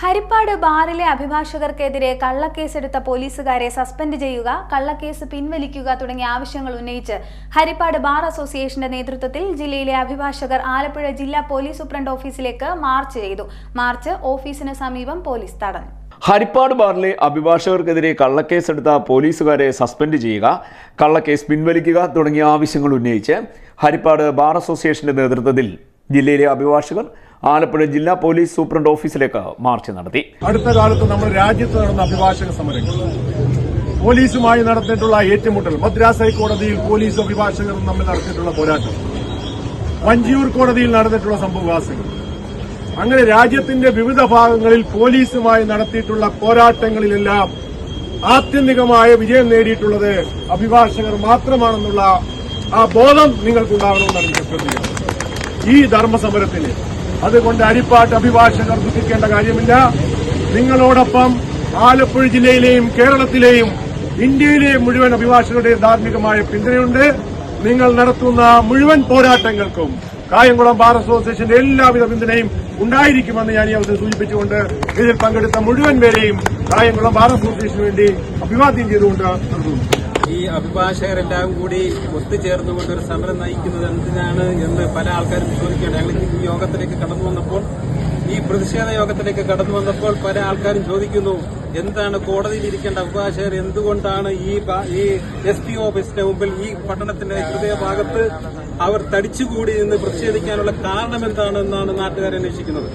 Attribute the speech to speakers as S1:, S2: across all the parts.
S1: ഹരിപ്പാട് ബാറിലെ അഭിഭാഷകർക്കെതിരെ കള്ളക്കേസെടുത്ത പോലീസുകാരെ സസ്പെൻഡ് ചെയ്യുക കള്ളക്കേസ് പിൻവലിക്കുക തുടങ്ങിയ ആവശ്യങ്ങൾ ഉന്നയിച്ച് ഹരിപ്പാട് ബാർ അസോസിയേഷന്റെ നേതൃത്വത്തിൽ ജില്ലയിലെ അഭിഭാഷകർ ആലപ്പുഴ ജില്ലാ പോലീസ് സൂപ്രണ്ട് ഓഫീസിലേക്ക് മാർച്ച് ചെയ്തു. മാർച്ച് ഓഫീസിന് സമീപം പോലീസ് തടഞ്ഞു.
S2: ഹരിപ്പാട് ബാറിലെ അഭിഭാഷകർക്കെതിരെ കള്ളക്കേസെടുത്ത പോലീസുകാരെ സസ്പെൻഡ് ചെയ്യുക കള്ളക്കേസ് പിൻവലിക്കുക തുടങ്ങിയ ആവശ്യങ്ങൾ ഉന്നയിച്ച് ഹരിപ്പാട് ബാർ അസോസിയേഷന്റെ നേതൃത്വത്തിൽ ജില്ലയിലെ അഭിഭാഷകർ ആലപ്പുഴ ജില്ലാ പോലീസ് സൂപ്രണ്ട് ഓഫീസിലേക്ക് മാർച്ച് നടത്തി.
S3: അടുത്ത കാലത്ത് നമ്മൾ രാജ്യത്ത് നടന്ന അഭിഭാഷക സമരങ്ങൾ പോലീസുമായി നടത്തിയിട്ടുള്ള ഏറ്റുമുട്ടൽ മദ്രാസ് ഹൈക്കോടതിയിൽ പോലീസ് അഭിഭാഷകരും തമ്മിൽ നടത്തിയിട്ടുള്ള പോരാട്ടം വഞ്ചിയൂർ കോടതിയിൽ നടന്നിട്ടുള്ള സംഭവവാസങ്ങൾ. അങ്ങനെ രാജ്യത്തിന്റെ വിവിധ ഭാഗങ്ങളിൽ പോലീസുമായി നടത്തിയിട്ടുള്ള പോരാട്ടങ്ങളിലെല്ലാം ആത്യന്തികമായ വിജയം നേടിയിട്ടുള്ളത് അഭിഭാഷകർ മാത്രമാണെന്നുള്ള ആ ബോധം നിങ്ങൾക്കുണ്ടാകണമെന്നാണ് ഈ ധർമ്മസമരത്തിന് അതുകൊണ്ട് അരിപ്പാട്ട് അഭിഭാഷകർ ദുഃഖിക്കേണ്ട കാര്യമില്ല. നിങ്ങളോടൊപ്പം ആലപ്പുഴ ജില്ലയിലെയും കേരളത്തിലെയും ഇന്ത്യയിലെയും മുഴുവൻ അഭിഭാഷകരുടെയും ധാർമ്മികമായ പിന്തുണയുണ്ട്. നിങ്ങൾ നടത്തുന്ന മുഴുവൻ പോരാട്ടങ്ങൾക്കും കായംകുളം ബാർ അസോസിയേഷന്റെ എല്ലാവിധ പിന്തുണയും ഉണ്ടായിരിക്കുമെന്ന് ഞാൻ ഈ അവസരം സൂചിപ്പിച്ചുകൊണ്ട് ഇതിൽ പങ്കെടുത്ത മുഴുവൻ പേരെയും കായംകുളം ബാർ അസോസിയേഷന് വേണ്ടി അഭിവാദ്യം ചെയ്തുകൊണ്ട്
S4: ഈ അഭിഭാഷകരെല്ലാം കൂടി ഒത്തുചേർന്നുകൊണ്ട് ഒരു സമരം നയിക്കുന്നത് എന്തിനാണ് എന്ന് പല ആൾക്കാരും ചോദിക്കുകയാണ് യോഗത്തിലേക്ക് കടന്നു വന്നപ്പോൾ ഈ പ്രതിഷേധ യോഗത്തിലേക്ക് കടന്നു വന്നപ്പോൾ പല ആൾക്കാരും ചോദിക്കുന്നു എന്താണ് കോടതിയിൽ ഇരിക്കേണ്ട അഭിഭാഷകർ എന്തുകൊണ്ടാണ് ഈ ഈ എസ് പി ഓഫീസിന്റെ മുമ്പിൽ ഈ പട്ടണത്തിന്റെ ഹൃദയഭാഗത്ത് അവർ തടിച്ചുകൂടി നിന്ന് പ്രതിഷേധിക്കാനുള്ള കാരണം എന്താണെന്നാണ് നാട്ടുകാരെ അന്വേഷിക്കുന്നത്.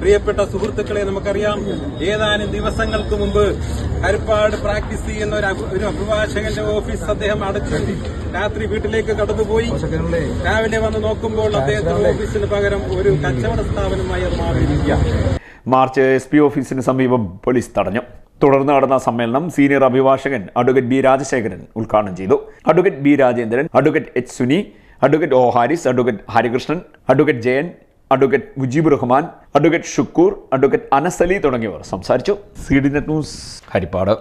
S4: പ്രിയപ്പെട്ട സുഹൃത്തുക്കളെ നമുക്കറിയാം ഏതാനും ദിവസങ്ങൾക്ക് മുമ്പ് ഹരിപ്പാട് പ്രാക്ടീസ് ചെയ്യുന്ന ഒരു അഭിഭാഷകന്റെ ഓഫീസ് അദ്ദേഹം അടച്ചു രാത്രി വീട്ടിലേക്ക് കടന്നുപോയി. രാവിലെ വന്ന് നോക്കുമ്പോൾ അദ്ദേഹത്തിന്റെ ഓഫീസിന് പകരം ഒരു കച്ചവട സ്ഥാപനമായി അത് മാറിയിരിക്കുക
S2: മാർച്ച് എസ് പി ഓഫീസിന് സമീപം പോലീസ് തടഞ്ഞു. തുടർന്ന് നടന്ന സമ്മേളനം സീനിയർ അഭിഭാഷകൻ അഡ്വക്കേറ്റ് ബി രാജശേഖരൻ ഉദ്ഘാടനം ചെയ്തു. Advocate B Rajendran advocate H Suni advocate O Haris advocate Harikrishnan advocate Jayan advocate Mujeeb Rahman advocate Shukkur advocate Anasali തുടങ്ങിയവർ സംസാരിച്ചു. C D net news Haripad.